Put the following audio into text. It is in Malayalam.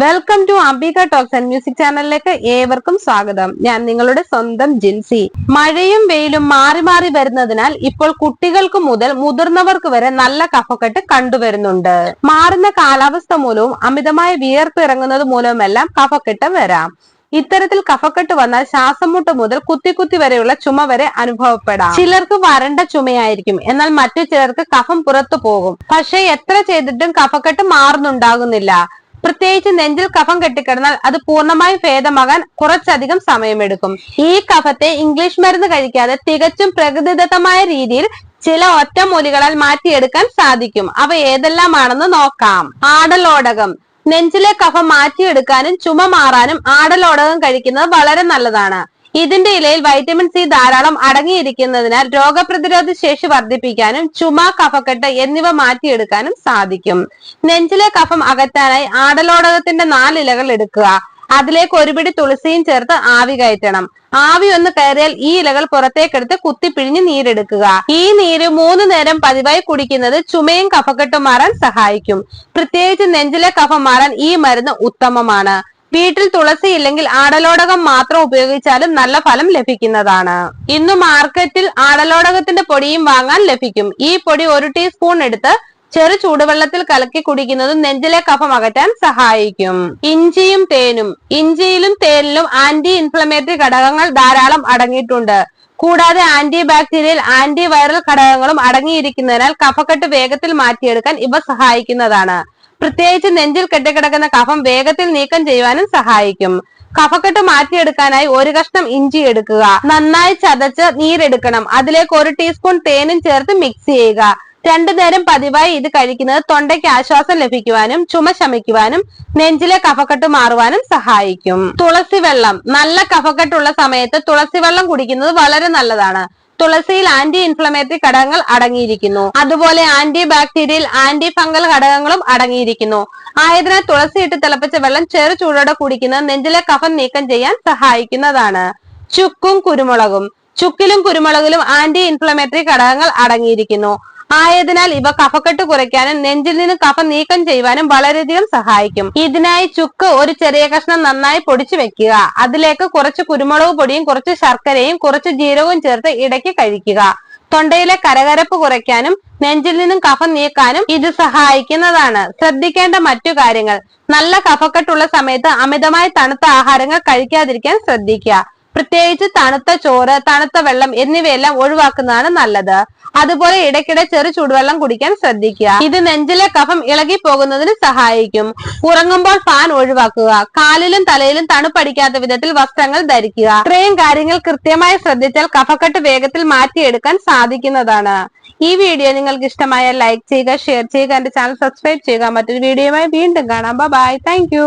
Welcome to Ambika talks and music ചാനലിലേക്ക് ഏവർക്കും സ്വാഗതം. ഞാൻ നിങ്ങളുടെ സ്വന്തം ജിൻസി. മഴയും വെയിലും മാറി മാറി വരുന്നതിനാൽ ഇപ്പോൾ കുട്ടികൾക്ക് മുതൽ മുതിർന്നവർക്ക് വരെ നല്ല കഫക്കെട്ട് കണ്ടുവരുന്നുണ്ട് മാറുന്ന കാലാവസ്ഥ മൂലവും അമിതമായ വിയർപ്പ് ഇറങ്ങുന്നത് മൂലവുമെല്ലാം കഫക്കെട്ട് വരാം. ഇത്തരത്തിൽ കഫക്കെട്ട് വന്നാൽ ശ്വാസം മുട്ട് മുതൽ കുത്തി കുത്തി വരെയുള്ള ചുമ വരെ അനുഭവപ്പെടാം. ചിലർക്ക് വരണ്ട ചുമയായിരിക്കും. എന്നാൽ മറ്റു ചിലർക്ക് കഫം പുറത്തു പോകും. പക്ഷേ എത്ര ചെയ്തിട്ടും കഫക്കെട്ട് മാറുന്നുണ്ടാകുന്നില്ല. പ്രത്യേകിച്ച് നെഞ്ചിൽ കഫം കെട്ടിക്കിടന്നാൽ അത് പൂർണമായും ഭേദമാകാൻ കുറച്ചധികം സമയമെടുക്കും. ഈ കഫത്തെ ഇംഗ്ലീഷ് മരുന്ന് കഴിക്കാതെ തികച്ചും പ്രകൃതിദത്തമായ രീതിയിൽ ചില ഒറ്റമൂലികളാൽ മാറ്റിയെടുക്കാൻ സാധിക്കും. അവ ഏതെല്ലാമാണെന്ന് നോക്കാം. ആടലോടകം. നെഞ്ചിലെ കഫം മാറ്റിയെടുക്കാനും ചുമ മാറാനും ആടലോടകം കഴിക്കുന്നത് വളരെ നല്ലതാണ്. ഇതിന്റെ ഇലയിൽ വൈറ്റമിൻ സി ധാരാളം അടങ്ങിയിരിക്കുന്നതിനാൽ രോഗപ്രതിരോധ ശേഷി വർദ്ധിപ്പിക്കാനും ചുമ കഫക്കെട്ട് എന്നിവ മാറ്റിയെടുക്കാനും സാധിക്കും. നെഞ്ചിലെ കഫം അകറ്റാനായി ആടലോടകത്തിന്റെ നാലിലകൾ എടുക്കുക. അതിലേക്ക് ഒരുപിടി തുളസിയും ചേർത്ത് ആവി കയറ്റണം. ആവി ഒന്ന് കയറിയാൽ ഈ ഇലകൾ പുറത്തേക്കെടുത്ത് കുത്തിപ്പിഴിഞ്ഞ് നീരെടുക്കുക. ഈ നീര് മൂന്ന് നേരം പതിവായി കുടിക്കുന്നത് ചുമയും കഫക്കെട്ടും മാറാൻ സഹായിക്കും. പ്രത്യേകിച്ച് നെഞ്ചിലെ കഫം മാറാൻ ഈ മരുന്ന് ഉത്തമമാണ്. വീട്ടിൽ തുളസി ഇല്ലെങ്കിൽ ആടലോടകം മാത്രം ഉപയോഗിച്ചാലും നല്ല ഫലം ലഭിക്കുന്നതാണ്. ഇന്ന് മാർക്കറ്റിൽ ആടലോടകത്തിന്റെ പൊടിയും വാങ്ങാൻ ലഭിക്കും. ഈ പൊടി ഒരു ടീസ്പൂൺ എടുത്ത് ചെറു ചൂടുവെള്ളത്തിൽ കലക്കി കുടിക്കുന്നതും നെഞ്ചിലെ കഫം അകറ്റാൻ സഹായിക്കും. ഇഞ്ചിയും തേനും ഇഞ്ചിയിലും തേനിലും ആന്റി ഇൻഫ്ലമേറ്ററി ഘടകങ്ങൾ ധാരാളം അടങ്ങിയിട്ടുണ്ട്. കൂടാതെ ആന്റി ബാക്ടീരിയൽ ആന്റി വൈറൽ ഘടകങ്ങളും അടങ്ങിയിരിക്കുന്നതിനാൽ കഫക്കെട്ട് വേഗത്തിൽ മാറ്റിയെടുക്കാൻ ഇവ സഹായിക്കുന്നതാണ്. പ്രത്യേകിച്ച് നെഞ്ചിൽ കെട്ടിക്കിടക്കുന്ന കഫം വേഗത്തിൽ നീക്കം ചെയ്യുവാനും സഹായിക്കും. കഫക്കെട്ട് മാറ്റിയെടുക്കാനായി ഒരു കഷ്ണം ഇഞ്ചി എടുക്കുക. നന്നായി ചതച്ച് നീരെടുക്കണം. അതിലേക്ക് ഒരു ടീസ്പൂൺ തേനും ചേർത്ത് മിക്സ് ചെയ്യുക. രണ്ടു നേരം പതിവായി ഇത് കഴിക്കുന്നത് തൊണ്ടയ്ക്ക് ആശ്വാസം ലഭിക്കുവാനും ചുമ ശമിക്കുവാനും നെഞ്ചിലെ കഫക്കെട്ട് മാറുവാനും സഹായിക്കും. തുളസി വെള്ളം നല്ല കഫക്കെട്ടുള്ള സമയത്ത് തുളസി വെള്ളം കുടിക്കുന്നത് വളരെ നല്ലതാണ്. തുളസിയിൽ ആന്റി ഇൻഫ്ലമേറ്ററി ഘടകങ്ങൾ അടങ്ങിയിരിക്കുന്നു. അതുപോലെ ആന്റി ബാക്ടീരിയൽ ആന്റി ഫംഗൽ ഘടകങ്ങളും അടങ്ങിയിരിക്കുന്നു. ആയതിനാൽ തുളസി ഇട്ട് തിളപ്പിച്ച വെള്ളം ചെറു ചൂടോടെ കുടിക്കുന്നത് നെഞ്ചിലെ കഫം നീക്കം ചെയ്യാൻ സഹായിക്കുന്നതാണ്. ചുക്കും കുരുമുളകും. ചുക്കിലും കുരുമുളകിലും ആന്റി ഇൻഫ്ലമേറ്ററി ഘടകങ്ങൾ അടങ്ങിയിരിക്കുന്നു. ആയതിനാൽ ഇവ കഫക്കെട്ട് കുറയ്ക്കാനും നെഞ്ചിൽ നിന്ന് കഫ നീക്കം ചെയ്യുവാനും വളരെയധികം സഹായിക്കും. ഇതിനായി ചുക്ക് ഒരു ചെറിയ കഷ്ണം നന്നായി പൊടിച്ചു വെക്കുക. അതിലേക്ക് കുറച്ച് കുരുമുളക് പൊടിയും കുറച്ച് ശർക്കരയും കുറച്ച് ജീരകവും ചേർത്ത് ഇടയ്ക്ക് കഴിക്കുക. തൊണ്ടയിലെ കരകരപ്പ് കുറയ്ക്കാനും നെഞ്ചിൽ നിന്നും കഫം നീക്കാനും ഇത് സഹായിക്കുന്നതാണ്. ശ്രദ്ധിക്കേണ്ട മറ്റു കാര്യങ്ങൾ. നല്ല കഫക്കെട്ടുള്ള സമയത്ത് അമിതമായി തണുത്ത ആഹാരങ്ങൾ കഴിക്കാതിരിക്കാൻ ശ്രദ്ധിക്കുക. പ്രത്യേകിച്ച് തണുത്ത ചോറ് തണുത്ത വെള്ളം എന്നിവയെല്ലാം ഒഴിവാക്കുന്നതാണ് നല്ലത്. അതുപോലെ ഇടയ്ക്കിടെ ചെറു ചൂടുവെള്ളം കുടിക്കാൻ ശ്രദ്ധിക്കുക. ഇത് നെഞ്ചിലെ കഫം ഇളകി പോകുന്നതിന് സഹായിക്കും. ഉറങ്ങുമ്പോൾ ഫാൻ ഒഴിവാക്കുക. കാലിലും തലയിലും തണുപ്പടിക്കാത്ത വിധത്തിൽ വസ്ത്രങ്ങൾ ധരിക്കുക. ഇത്രയും കാര്യങ്ങൾ കൃത്യമായി ശ്രദ്ധിച്ചാൽ കഫക്കെട്ട് വേഗത്തിൽ മാറ്റിയെടുക്കാൻ സാധിക്കുന്നതാണ്. ഈ വീഡിയോ നിങ്ങൾക്ക് ഇഷ്ടമായ ലൈക്ക് ചെയ്യുക ഷെയർ ചെയ്യുക എന്റെ ചാനൽ സബ്സ്ക്രൈബ് ചെയ്യുക. മറ്റൊരു വീഡിയോയുമായി വീണ്ടും കാണാം. Bye thank